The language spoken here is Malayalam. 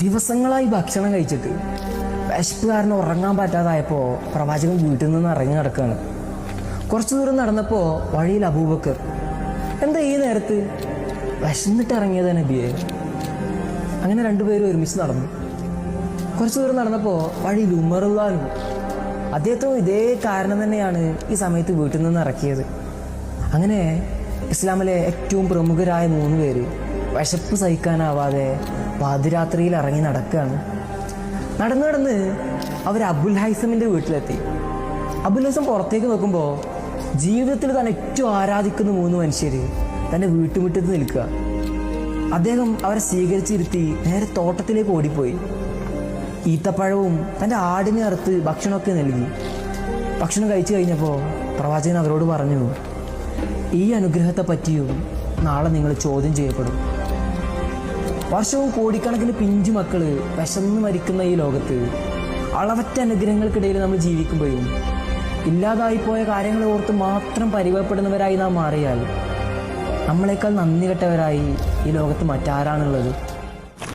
ദിവസങ്ങളായി ഭക്ഷണം കഴിച്ചിട്ട് വിശപ്പ് കാരണം ഉറങ്ങാൻ പറ്റാതായപ്പോൾ പ്രവാചകൻ വീട്ടിൽ നിന്ന് ഇറങ്ങി നടക്കുകയാണ് കുറച്ചു ദൂരം നടന്നപ്പോൾ വഴിയിൽ അബൂബക്കർ എന്താ ഈ നേരത്ത്? വിശന്നിട്ട് ഇറങ്ങിയത് നബിയെ. അങ്ങനെ രണ്ടുപേരും ഒരുമിച്ച് നടന്നു. കുറച്ചു ദൂരം നടന്നപ്പോൾ വഴിയിൽ ഉമറുല്ലാനും അദ്ദേഹത്തിനും ഇതേ കാരണം തന്നെയാണ് ഈ സമയത്ത് വീട്ടിൽ നിന്ന് ഇറക്കിയത്. അങ്ങനെ ഇസ്ലാമിലെ ഏറ്റവും പ്രമുഖരായ മൂന്ന് പേര് വിശപ്പ് സഹിക്കാനാവാതെ പാതിരാത്രിയിൽ ഇറങ്ങി നടക്കുകയാണ്. നടന്നു നടന്ന് അവർ അബുൽ ഹൈസമിന്റെ വീട്ടിലെത്തി. അബുൽ ഹൈസം പുറത്തേക്ക് നോക്കുമ്പോൾ ജീവിതത്തിൽ താൻ ഏറ്റവും ആരാധിക്കുന്ന മൂന്ന് മനുഷ്യർ തന്റെ വീട്ടുമുറ്റത്ത് നിൽക്കുക. അദ്ദേഹം അവരെ സ്വീകരിച്ചിരുത്തി നേരെ തോട്ടത്തിലേക്ക് ഓടിപ്പോയി. ഈത്തപ്പഴവും തന്റെ ആടിനെ അറുത്ത് ഭക്ഷണമൊക്കെ നൽകി. ഭക്ഷണം കഴിച്ചു കഴിഞ്ഞപ്പോൾ പ്രവാചകൻ അവരോട് പറഞ്ഞു ഈ അനുഗ്രഹത്തെ പറ്റിയും നാളെ നിങ്ങൾ ചോദ്യം ചെയ്യപ്പെടും. വർഷവും കോടിക്കണക്കിന് പിഞ്ചു മക്കൾ വിശന്ന് മരിക്കുന്ന ഈ ലോകത്ത് അളവറ്റ അനുഗ്രഹങ്ങൾക്കിടയിൽ നമ്മൾ ജീവിക്കുമ്പോഴും ഇല്ലാതായിപ്പോയ കാര്യങ്ങളെ ഓർത്ത് മാത്രം പരിഭവപ്പെടുന്നവരായി നാം മാറിയാൽ നമ്മളെക്കാൾ നന്ദി കെട്ടവരായി ഈ ലോകത്ത് മറ്റാരാണുള്ളത്?